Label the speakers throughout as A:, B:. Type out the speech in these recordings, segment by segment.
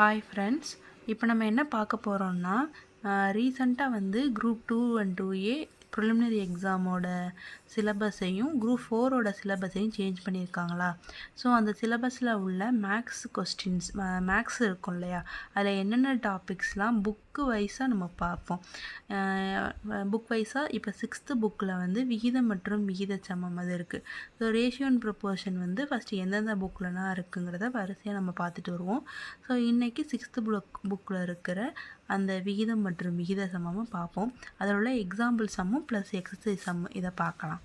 A: Hi friends இப்போ நம்ம என்ன பார்க்க போகிறோம்னா ரீசண்டாக வந்து group two and two A preliminary எக்ஸாமோட சிலபஸையும் குரூப் ஃபோரோட சிலபஸையும் சேஞ்ச் பண்ணியிருக்காங்களா? ஸோ அந்த சிலபஸில் உள்ள மேக்ஸ் கொஸ்டின்ஸ் மேக்ஸ் இருக்கும் இல்லையா? அதில் என்னென்ன டாபிக்ஸ்லாம் புக்கு வைஸாக நம்ம பார்ப்போம். புக் வைஸாக இப்போ சிக்ஸ்த்து புக்கில் வந்து விகிதம் மற்றும் விகித சமம் அது இருக்குது ஸோ ரேஷியோ அண்ட் ப்ரொப்போர்ஷன் வந்து ஃபஸ்ட்டு எந்தெந்த புக்கில்னா இருக்குங்கிறத வரிசையாக நம்ம பார்த்துட்டு வருவோம். ஸோ இன்றைக்கி சிக்ஸ்த்து புக் புக்கில் இருக்கிற அந்த விகிதம் மற்றும் விகித சமமும் பார்ப்போம். அதில் உள்ள எக்ஸாம்பிள் சம்மும் ப்ளஸ் எக்ஸசைஸ் சம் இதை பார்க்கலாம்.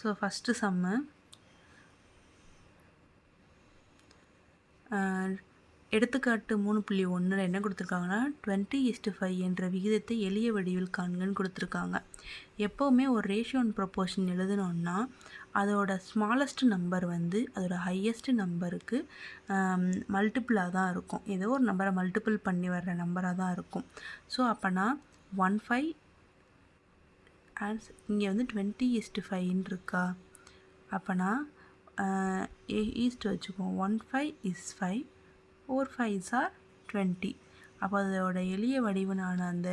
A: ஸோ ஃபஸ்ட்டு சம்மு எடுத்துக்காட்டு மூணு புள்ளி ஒன்றில் என்ன கொடுத்துருக்காங்கன்னா டுவெண்ட்டி இஸ்டு ஃபைவ் என்ற விகிதத்தை எளிய வடிவில் காண்கன்னு கொடுத்துருக்காங்க. எப்போவுமே ஒரு ரேஷியோ அண்ட் ப்ரொப்போர்ஷன் எழுதணுன்னா அதோட ஸ்மாலஸ்ட் நம்பர் வந்து அதோட ஹையஸ்ட் நம்பருக்கு மல்டிப்புளாக தான் இருக்கும். ஏதோ ஒரு நம்பரை மல்டிப்புள் பண்ணி வர்ற நம்பராக தான் இருக்கும். ஸோ அப்போனா ஒன் ஃபைவ் ஆன்ஸ் இங்கே வந்து டுவெண்ட்டி ஈஸ்ட் ஃபைன்னு இருக்கா? அப்போனா ஈஸ்ட் வச்சுக்குவோம் one five is five four fives are twenty அப்போ அதோட எளிய வடிவனான அந்த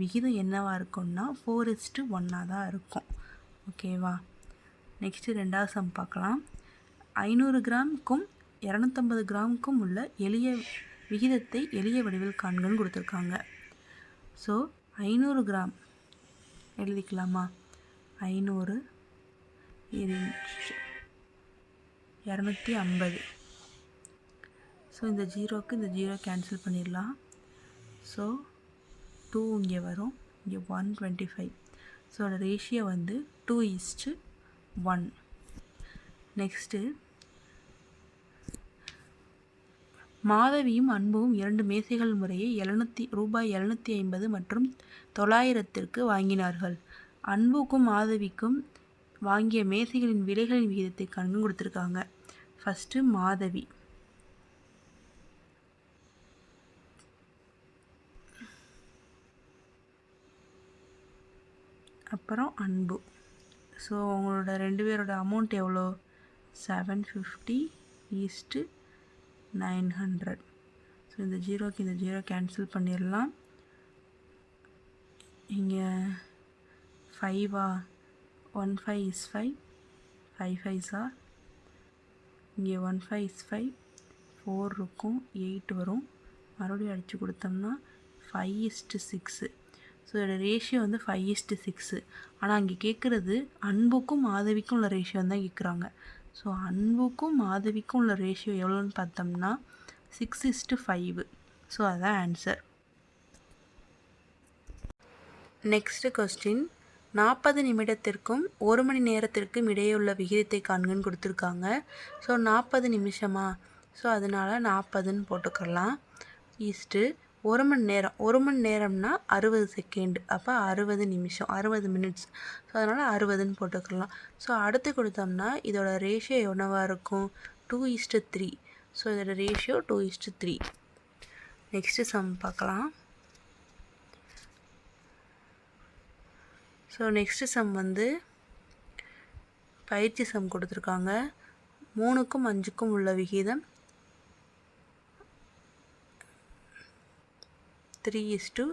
A: விகிதம் என்னவாக இருக்கும்னா ஃபோர் இஸ்ட்டு ஒன்னாக தான் இருக்கும். ஓகேவா நெக்ஸ்ட்டு ரெண்டாவது சம் பார்க்கலாம். ஐநூறு கிராமுக்கும் இரநூத்தம்பது கிராமுக்கும் உள்ள எளிய விகிதத்தை எளிய வடிவில் காண்கன்னு கொடுத்துருக்காங்க. ஸோ ஐநூறு கிராம். எழுதிக்கலாமா? ஐநூறு இரநூத்தி ஐம்பது. ஸோ இந்த ஜீரோக்கு இந்த ஜீரோ கேன்சல் பண்ணிடலாம். ஸோ டூ இங்கே வரும். இங்கே ஒன் டுவெண்ட்டி ஃபைவ் ஸோ அதோட ரேஷியோ வந்து two is to one. Next. மாதவியும் அன்பும் இரண்டு மேசைகள் முறையே எழுநூற்றி ரூபாய் எழுநூற்றி ஐம்பது மற்றும் தொள்ளாயிரத்திற்கு வாங்கினார்கள். அன்புக்கும் மாதவிக்கும் வாங்கிய மேசைகளின் விலைகளின் விகிதத்தை கணக்கு கொடுத்துருக்காங்க. ஃபஸ்ட்டு மாதவி. அப்புறம் அன்பு. ஸோ உங்களோட ரெண்டு பேரோட அமௌண்ட் எவ்வளோ? Seven fifty is to nine hundred so இந்த ஜீரோக்கு இந்த ஜீரோ கேன்சல் பண்ணிடலாம் இங்கே ஃபைவா one five is five five ஃபைவ்ஸா இங்கே one five is five four இருக்கும் எயிட் வரும். மறுபடியும் அடித்து கொடுத்தோம்னா five is to six so இதோட ரேஷியோ வந்து ஃபைவ் ஈஸ்ட்டு சிக்ஸு ஆனால் அங்கே கேட்குறது அன்புக்கும் மாதவிக்கும் உள்ள ரேஷியோ தான் கேட்குறாங்க ஸோ அன்புக்கும் மாதவிக்கும் உள்ள ரேஷியோ எவ்வளோன்னு பார்த்தோம்னா six is to five so அதுதான் ஆன்சர் நெக்ஸ்ட்டு கொஸ்டின் நாற்பது நிமிடத்திற்கும் ஒரு மணி நேரத்திற்கும் இடையே உள்ள விகிதத்தை காண்கன்னு கொடுத்துருக்காங்க. ஸோ நாற்பது நிமிஷமா? ஸோ அதனால் நாற்பதுன்னு போட்டுக்கலாம் ஈஸ்ட்டு ஒரு மணி நேரம் ஒரு மணி நேரம்னா அறுபது செகண்ட் அப்போ அறுபது நிமிஷம் அறுபது மினிட்ஸ் ஸோ அதனால் அறுபதுன்னு போட்டுக்கலாம். ஸோ அடுத்து கொடுத்தோம்னா இதோட ரேஷியோ என்னவாக இருக்கும்? Two is to three so இதோட ratio two is to three next sum பார்க்கலாம். ஸோ நெக்ஸ்ட்டு சம் வந்து பயிற்சி சம் கொடுத்துருக்காங்க. மூணுக்கும் அஞ்சுக்கும் உள்ள விகிதம் த்ரீ இஸ் டு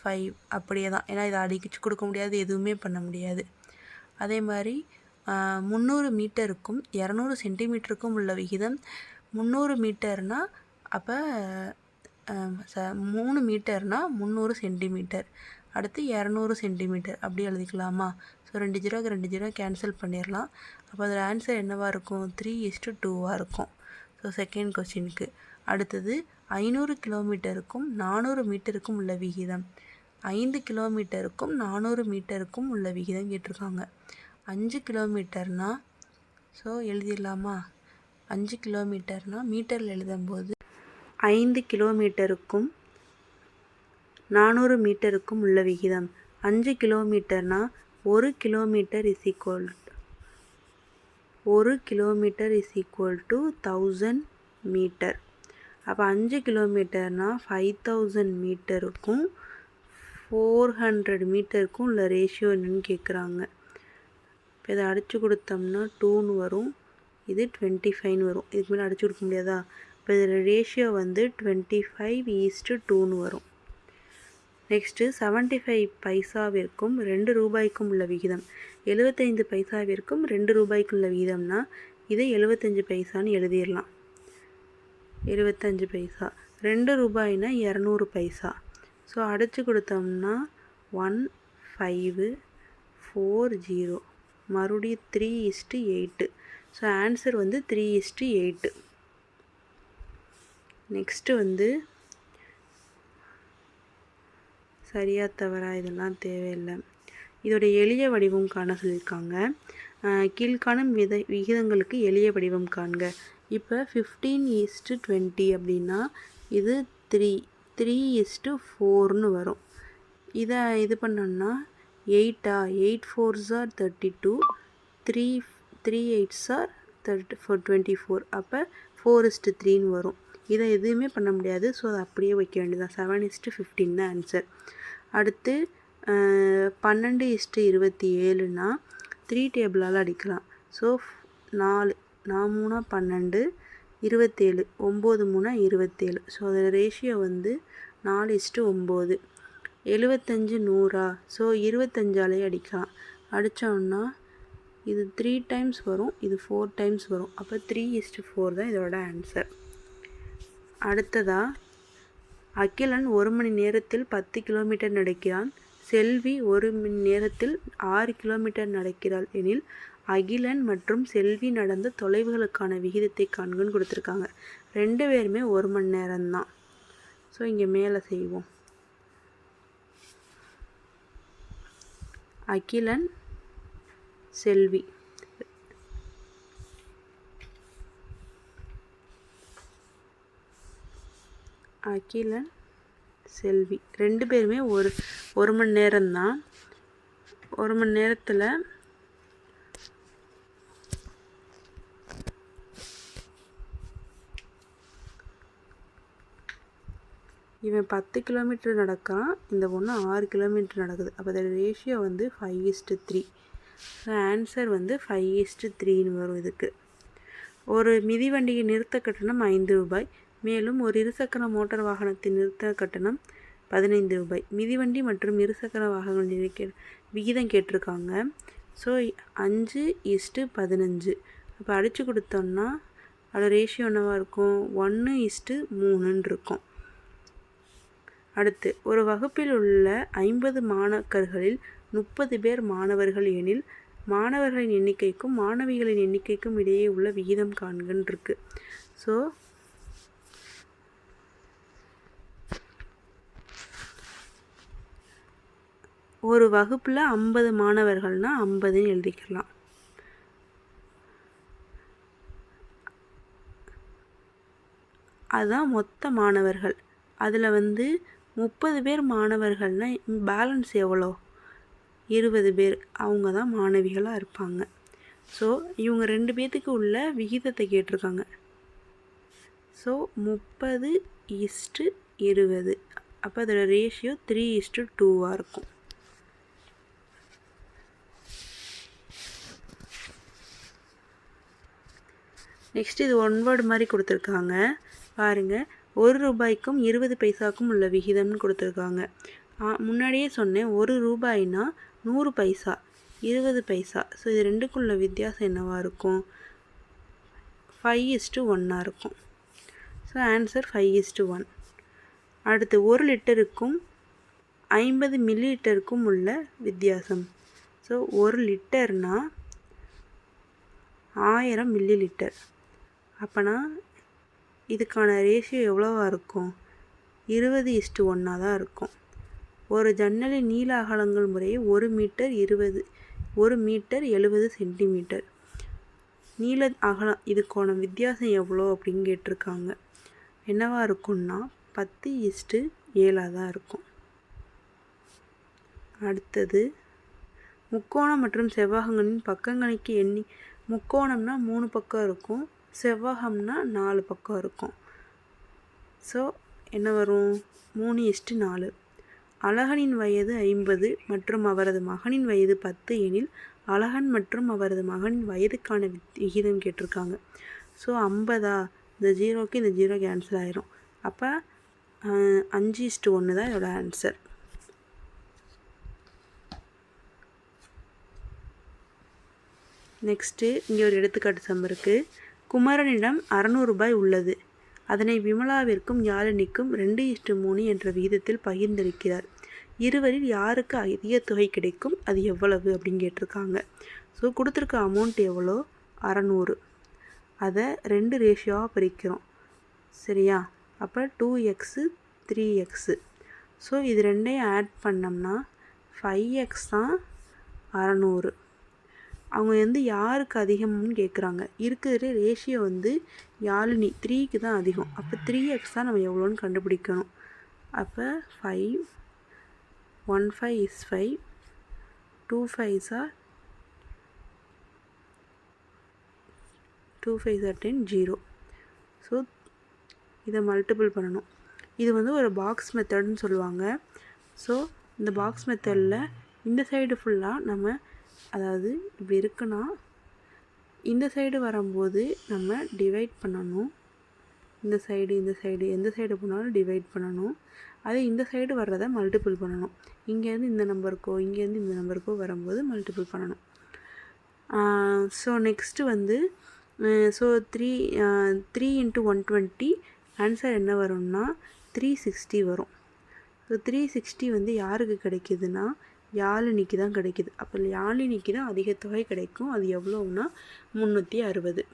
A: ஃபைவ் அப்படியே தான். ஏன்னா இதை அடிக்கிச்சு கொடுக்க முடியாது எதுவுமே பண்ண முடியாது. அதே மாதிரி முந்நூறு மீட்டருக்கும் இரநூறு சென்டிமீட்டருக்கும் உள்ள விகிதம் முந்நூறு மீட்டர்னால் அப்போ ச மூணு மீட்டர்னால் முந்நூறு சென்டிமீட்டர். அடுத்து இரநூறு சென்டிமீட்டர். அப்படி எழுதிக்கலாமா? ஸோ ரெண்டு ஜீரோக்கு ரெண்டு ஜீரோ கேன்சல் பண்ணிடலாம். அப்போ அதில் ஆன்சர் என்னவாக இருக்கும்? த்ரீ இஸ்டு டூவாக இருக்கும். ஸோ செகண்ட் கொஸ்டினுக்கு அடுத்தது ஐநூறு கிலோமீட்டருக்கும் நானூறு மீட்டருக்கும் உள்ள விகிதம். ஐந்து கிலோமீட்டருக்கும் நானூறு மீட்டருக்கும் உள்ள விகிதம் கேட்டிருக்காங்க. அஞ்சு கிலோமீட்டர்னால் ஸோ எழுதிடலாமா? அஞ்சு கிலோமீட்டர்னால் மீட்டரில் எழுதும்போது ஐந்து கிலோமீட்டருக்கும் நானூறு மீட்டருக்கும் உள்ள விகிதம். அஞ்சு கிலோமீட்டர்னால் ஒரு கிலோமீட்டர் இஸ் ஈக்குவல் ஒரு kilometre is equal to thousand metre. அப்போ அஞ்சு கிலோமீட்டர்னால் ஃபைவ் தௌசண்ட் மீட்டருக்கும் ஃபோர் ஹண்ட்ரட் மீட்டருக்கும் உள்ள ரேஷியோ என்னன்னு கேட்குறாங்க இப்போ இதை அடித்து கொடுத்தோம்னா டூன்னு வரும். இது டுவெண்ட்டி ஃபைவ்னு வரும். இதுக்கு மேலே அடிச்சு கொடுக்க முடியாதா? இப்போ இதில் ரேஷியோ வந்து டுவெண்ட்டி ஃபைவ் ஈஸ்ட்டு டூன்னு வரும். நெக்ஸ்ட்டு செவன்ட்டி ஃபைவ் பைசாவிற்கும் ரெண்டு ரூபாய்க்கும் உள்ள விகிதம். எழுபத்தைந்து பைசாவிற்கும் ரெண்டு ரூபாய்க்கு உள்ள விகிதம்னா இதை எழுபத்தஞ்சு பைசான்னு எழுதிடலாம். இருபத்தஞ்சி பைசா. ரெண்டு ரூபாய்னா இரநூறு பைசா. ஸோ அடைச்சி கொடுத்தோம்னா ஒன் ஃபைவு ஃபோர் ஜீரோ. மறுபடியும் three is to eight. So answer வந்து three is to eight. Next வந்து சரியா தவறா இதெல்லாம் தேவையில்லை. இதோட எளிய வடிவம் காண சொல்லியிருக்காங்க. கீழ்காணும் வித விகிதங்களுக்கு எளிய வடிவம் காண்க. இப்போ ஃபிஃப்டீன் ஈஸ்ட்டு டுவெண்ட்டி அப்படின்னா இது த்ரீ த்ரீ இஸ்ட்டு ஃபோர்னு வரும். இதை இது பண்ணோம்னா எயிட்டா eight fours are thirty two three three eights are thirty four twenty four அப்போ ஃபோர் இஸ்ட்டு த்ரீன்னு வரும். இதை எதுவுமே பண்ண முடியாது. ஸோ அதை அப்படியே வைக்க வேண்டியதான் செவன் இஸ்ட்டு ஃபிஃப்டின் தான் ஆன்சர் அடுத்து பன்னெண்டு இஸ்ட்டு இருபத்தி ஏழுனா த்ரீ டேபிளால் அடிக்கலாம். ஸோ நாலு நான் மூணா பன்னெண்டு இருபத்தேழு ஒம்பது மூணா இருபத்தேழு. ஸோ அதோட ரேஷியோ வந்து நாலு இஸ்ட்டு ஒம்பது. எழுபத்தஞ்சு நூறா? ஸோ இருபத்தஞ்சாலே அடிக்கலாம் அடித்தோன்னா இது த்ரீ டைம்ஸ் வரும் இது ஃபோர் டைம்ஸ் வரும். அப்போ த்ரீ இஸ்ட்டு ஃபோர் தான் இதோட ஆன்சர் அடுத்ததா அகிலன் ஒரு மணி நேரத்தில் பத்து கிலோமீட்டர் நடக்கிறான். செல்வி ஒரு மணி நேரத்தில் ஆறு கிலோமீட்டர் நடக்கிறாள் எனில் அகிலன் மற்றும் செல்வி நடந்த தொலைவுகளுக்கான விகிதத்தை காண்கன்னு கொடுத்துருக்காங்க. ரெண்டு பேருமே ஒரு மணி நேரம்தான். ஸோ இங்கே மேலே செய்வோம். அகிலன் செல்வி. அகிலன் செல்வி. ரெண்டு பேருமே ஒரு ஒரு மணி நேரம்தான். ஒரு மணி நேரத்தில் இவன் பத்து கிலோமீட்டர் நடக்கிறான் இந்த பொண்ணு ஆறு கிலோமீட்டர் நடக்குது. அப்போ அதோட ரேஷியோ வந்து five is to three answer வந்து ஃபைவ் இஸ்ட்டு த்ரீன்னு வரும் இதுக்கு. ஒரு மிதிவண்டியை நிறுத்த கட்டணம் ஐந்து ரூபாய். மேலும் ஒரு இருசக்கர மோட்டார் வாகனத்தின் நிறுத்த கட்டணம் பதினைந்து ரூபாய். மிதிவண்டி மற்றும் இருசக்கர வாகனங்கள் நினைக்க விகிதம் கேட்டிருக்காங்க. ஸோ அஞ்சு இஸ்ட்டு பதினஞ்சு. அப்போ அடித்து கொடுத்தோம்னா அதோட ரேஷியோ என்னவாக இருக்கும்? ஒன்று இஸ்ட்டு மூணுன்னு இருக்கும். அடுத்து ஒரு வகுப்பில் உள்ள ஐம்பது மாணாக்கர்களில் முப்பது பேர் மாணவர்கள் எனில் மாணவர்களின் எண்ணிக்கைக்கும் மாணவிகளின் எண்ணிக்கைக்கும் இடையே உள்ள விகிதம் காண்கன்னு இருக்கு ஸோ ஒரு வகுப்பில் ஐம்பது மாணவர்கள்னால் ஐம்பதுன்னு எழுதிக்கலாம். அதுதான் மொத்த மாணவர்கள். அதில் வந்து முப்பது பேர் மாணவர்கள்னால் பேலன்ஸ் எவ்வளோ? இருபது பேர். அவங்க தான் மாணவிகளாக இருப்பாங்க. ஸோ இவங்க ரெண்டு பேர்த்துக்கு உள்ள விகிதத்தை கேட்டிருக்காங்க. ஸோ முப்பது இஸ்ட்டு இருபது. அப்போ அதோட ரேஷியோ த்ரீ இஸ்ட்டு டூவாக இருக்கும். நெக்ஸ்ட் இது ஒன் வேர்டு மாதிரி கொடுத்துருக்காங்க. பாருங்கள் ஒரு ரூபாய்க்கும் இருபது பைசாக்கும் உள்ள விகிதம்னு கொடுத்துருக்காங்க. முன்னாடியே சொன்னேன் ஒரு ரூபாய்னா நூறு பைசா இருபது பைசா. ஸோ இது ரெண்டுக்குள்ள வித்தியாசம் என்னவாக இருக்கும்? ஃபைவ் இஸ்ட்டு ஒன்னாக இருக்கும். So answer five is to one அடுத்து ஒரு லிட்டருக்கும் ஐம்பது மில்லி லிட்டருக்கும் உள்ள வித்தியாசம். ஸோ ஒரு லிட்டர்னால் ஆயிரம் மில்லி லிட்டர் அப்போனா இதுக்கான ரேஷியோ எவ்வளோவா இருக்கும்? இருபது இஷ்டு ஒன்றாக தான் இருக்கும். ஒரு ஜன்னலின் நீள அகலங்கள் முறையே ஒரு மீட்டர் இருபது ஒரு மீட்டர் எழுபது சென்டிமீட்டர். நீள அகலம் இதுக்கான வித்தியாசம் எவ்வளோ அப்படின்னு கேட்டிருக்காங்க. என்னவாக இருக்கும்னா பத்து இஸ்ட்டு ஏழாக தான் இருக்கும். அடுத்தது முக்கோணம் மற்றும் செவ்வகங்களின் பக்கங்களுக்கு எண்ணி முக்கோணம்னா மூணு பக்கம் இருக்கும். செவ்வகம்னா நாலு பக்கம் இருக்கும். ஸோ என்ன வரும்? மூணு இஸ்ட்டு நாலு. அழகனின் வயது ஐம்பது மற்றும் அவரது மகனின் வயது பத்து எனில் அழகன் மற்றும் அவரது மகனின் வயதுக்கான விகிதம் கேட்டிருக்காங்க. ஸோ ஐம்பதா? இந்த ஜீரோக்கு இந்த ஜீரோ கேன்சல் ஆயிரும். அப்போ அஞ்சு இஸ்ட்டு ஒன்று தான் இதோட ஆன்சர் நெக்ஸ்ட்டு இங்கே ஒரு எடுத்துக்காட்டு சம் இருக்குது குமரனிடம் அறநூறு ரூபாய் உள்ளது. அதனை விமலாவிற்கும் யாழினிக்கும் ரெண்டு இஷ்டு மூணு என்ற விகிதத்தில் பகிர்ந்திருக்கிறார். இருவரில் யாருக்கு அதிக தொகை கிடைக்கும்? அது எவ்வளவு? அப்படின்னு கேட்டிருக்காங்க. ஸோ கொடுத்துருக்க அமௌண்ட் எவ்வளோ? அறநூறு. அதை ரெண்டு ரேஷியோவாக பிரிக்கிறோம். சரியா? அப்போ two x three x so இது ரெண்டையும் ஆட் பண்ணோம்னா ஃபைவ் எக்ஸ் தான் அறநூறு. அவங்க வந்து யாருக்கு அதிகம்னு கேட்குறாங்க இருக்கிற ரேஷியோ வந்து யாழினி த்ரீக்கு தான் அதிகம். அப்போ த்ரீ எக்ஸ் தான் நம்ம எவ்வளோன்னு கண்டுபிடிக்கணும். அப்போ five one five is five two fives are two five are ten zero so இதை மல்டிபிள் பண்ணணும். இது வந்து ஒரு பாக்ஸ் மெத்தட்னு சொல்லுவாங்க. ஸோ இந்த பாக்ஸ் மெத்தடில் இந்த சைடு ஃபுல்லாக நம்ம அதாவது இப்படி இருக்குன்னா இந்த சைடு வரும்போது நம்ம டிவைட் பண்ணணும். இந்த சைடு இந்த சைடு எந்த சைடு போனாலும் டிவைட் பண்ணணும். அதே இந்த சைடு வர்றதை மல்டிபிள் பண்ணணும். இங்கேருந்து இந்த நம்பருக்கோ இங்கேருந்து இந்த நம்பருக்கோ வரும்போது மல்டிபிள் பண்ணணும். ஸோ நெக்ஸ்ட்டு வந்து so three three into one twenty answer என்ன வரும்னா த்ரீ சிக்ஸ்டி வரும். ஸோ த்ரீ சிக்ஸ்டி வந்து யாருக்கு கிடைக்கிதுன்னா யாழினிக்கு தான் கிடைக்குது. அப்போ யாழினிக்கு தான் அதிக தொகை கிடைக்கும். அது எவ்வளோன்னா முந்நூற்றி அறுபது.